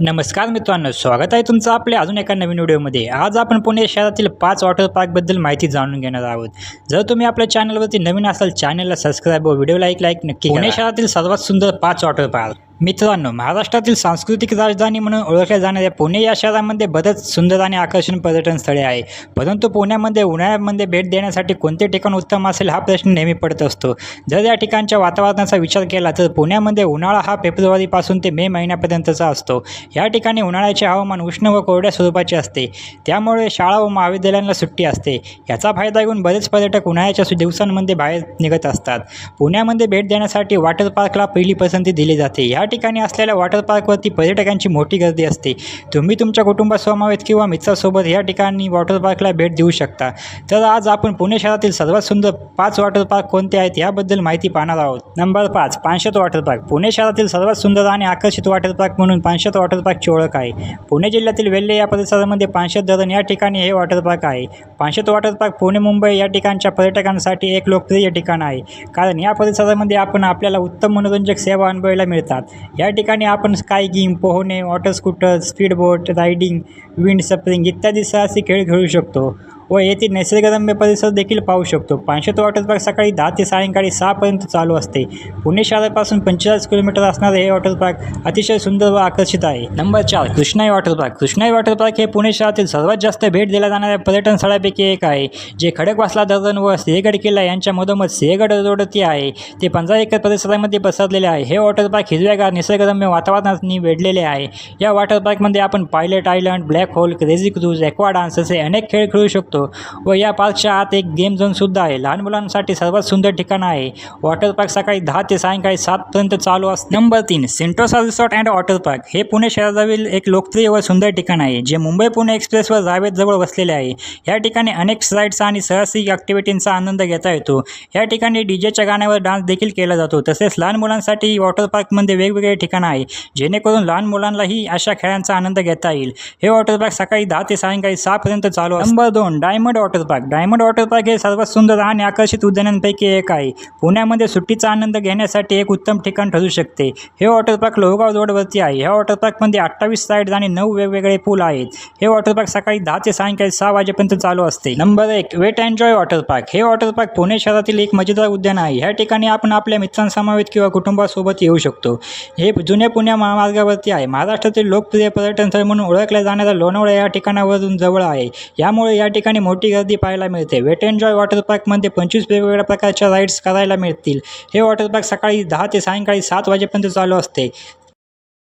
नमस्कार मित्रांनो स्वागत आहे तुमचं आपल्या अजून एका नवीन व्हिडिओमध्ये. आज आपण पुणे शहरातील पाच वॉटर पार्कबद्दल माहिती जाणून घेणार आहोत. जर तुम्ही आपल्या चॅनलवरती नवीन असाल चॅनलला सबस्क्राईब व व्हिडिओला एक लाईक नक्की पुणे शहरातील सर्वात सुंदर पाच वॉटर पार्क. मित्रांनो महाराष्ट्रातील सांस्कृतिक राजधानी म्हणून ओळखल्या जाणाऱ्या पुणे या शहरामध्ये बरेच सुंदर आणि आकर्षण पर्यटन स्थळे आहे. परंतु पुण्यामध्ये उन्हाळ्यामध्ये भेट देण्यासाठी कोणते ठिकाण उत्तम असेल हा प्रश्न नेहमी पडत असतो. जर या ठिकाणच्या वातावरणाचा विचार केला तर पुण्यामध्ये उन्हाळा हा फेब्रुवारीपासून ते मे महिन्यापर्यंतचा असतो. या ठिकाणी उन्हाळ्याचे हवामान उष्ण व कोरड्या स्वरूपाचे असते. त्यामुळे शाळा व महाविद्यालयांना सुट्टी असते. याचा फायदा घेऊन बरेच पर्यटक उन्हाळ्याच्या दिवसांमध्ये बाहेर निघत असतात. पुण्यामध्ये भेट देण्यासाठी वॉटर पार्कला पहिली पसंती दिली जाते. या ठिकाणी असलेल्या वॉटर पार्कवरती पर्यटकांची मोठी गर्दी असते. तुम्ही तुमच्या कुटुंबासमवेत किंवा मित्रासोबत या ठिकाणी वॉटर पार्कला भेट देऊ शकता. तर आज आपण पुणे शहरातील सर्वात सुंदर पाच वॉटर पार्क कोणते आहेत याबद्दल माहिती पाहणार आहोत. नंबर पाच पानशत वॉटर पार्क. पुणे शहरातील सर्वात सुंदर आणि आकर्षित वॉटर पार्क म्हणून पानशत वॉटर पार्कची ओळख आहे. पुणे जिल्ह्यातील वेल्हे या परिसरामध्ये पानशत धरण या ठिकाणी हे वॉटर पार्क आहे. पानशत वॉटर पार्क पुणे मुंबई या ठिकाणच्या पर्यटकांसाठी एक लोकप्रिय ठिकाण आहे. कारण या परिसरामध्ये आपण आपल्याला उत्तम मनोरंजक सेवा अनुभवायला मिळतात. या ठिकाणी आपण स्कायकिंग पोहणे water scooter speedboat riding wind surfing इत्यादी साहसी खेळ खेळू शकतो. व येथील निसर्गरम्य परिसर देखील पाहू शकतो. पानशेत वॉटर पार्क सकाळी दहा ते सायंकाळी सहापर्यंत चालू असते. पुणे शहरापासून पंचेचाळीस किलोमीटर असणारे हे वॉटर पार्क अतिशय सुंदर व आकर्षित आहे. नंबर चार Krishnai water park. Krishnai water park हे पुणे शहरातील सर्वात जास्त भेट दिल्या जाणाऱ्या पर्यटन स्थळापैकी एक आहे. जे खडकवासला धरण व सिंहगड किल्ला यांच्या मधोमध सिंहगड रोडती आहे. ते पंधरा एकर परिसरामध्ये पसरलेले आहे. हे वॉटर पार्क हिरव्यागार निसर्गरम्य वातावरणाने वेढलेले आहे. या वॉटर पार्कमध्ये आपण pilot island black hole crazy cruise aqua dance असे अनेक खेळ खेळू शकतो. व या पार्कच्या आत एक गेम झोनसुद्धा आहे. लहान मुलांसाठी सर्वात सुंदर ठिकाण आहे. वॉटर पार्क सकाळी दहा ते सायंकाळी सातपर्यंत चालू असते. नंबर तीन Centrosa resort and water park हे पुणे शहराजवळील एक लोकप्रिय व सुंदर ठिकाण आहे जे मुंबई पुणे एक्सप्रेसवर रावेतजवळ वसलेले आहे. या ठिकाणी अनेक स्लाईड्स आणि साहसिक ॲक्टिव्हिटींचा आनंद घेता येतो. या ठिकाणी डी जेच्या गाण्यावर डान्स देखील केला जातो. तसेच लहान मुलांसाठी वॉटर पार्कमध्ये वेगवेगळे ठिकाणं आहे जेणेकरून लहान मुलांनाही अशा खेळांचा आनंद घेता येईल. हे वॉटर पार्क सकाळी दहा ते सायंकाळी सहापर्यंत चालू नंबर दोन diamond water park. Diamond water park हे सर्वात सुंदर आणि आकर्षित उद्यानांपैकी एक आहे. पुण्यामध्ये सुट्टीचा आनंद घेण्यासाठी एक उत्तम ठिकाण ठरू शकते. हे वॉटर पार्क लोहगाव रोडवरती आहे. ह्या वॉटर पार्कमध्ये अठ्ठावीस साईड्स आणि नऊ वेगवेगळे पूल आहेत. हे वॉटर पार्क सकाळी दहा ते सायंकाळी सहा वाजेपर्यंत चालू असते. नंबर एक वेट एन्जॉय वॉटर पार्क. हे वॉटर पार्क पुणे शहरातील एक मजेदार उद्यान आहे. ह्या ठिकाणी आपण आपल्या मित्रांसमवेत किंवा कुटुंबासोबत येऊ शकतो. हे जुन्या पुणे महामार्गावरती आहे. महाराष्ट्रातील लोकप्रिय पर्यटन स्थळ म्हणून ओळखल्या जाणाऱ्या लोणावळा या ठिकाणावरून जवळ आहे. यामुळे या ठिकाणी मोठी गर्दी पाहायला मिळते. वेट एन्जॉय वॉटर पार्कमध्ये पंचवीस वेगवेगळ्या प्रकारच्या राईड्स करायला मिळतील. हे वॉटर पार्क सकाळी दहा ते सायंकाळी सात वाजेपर्यंत चालू असते.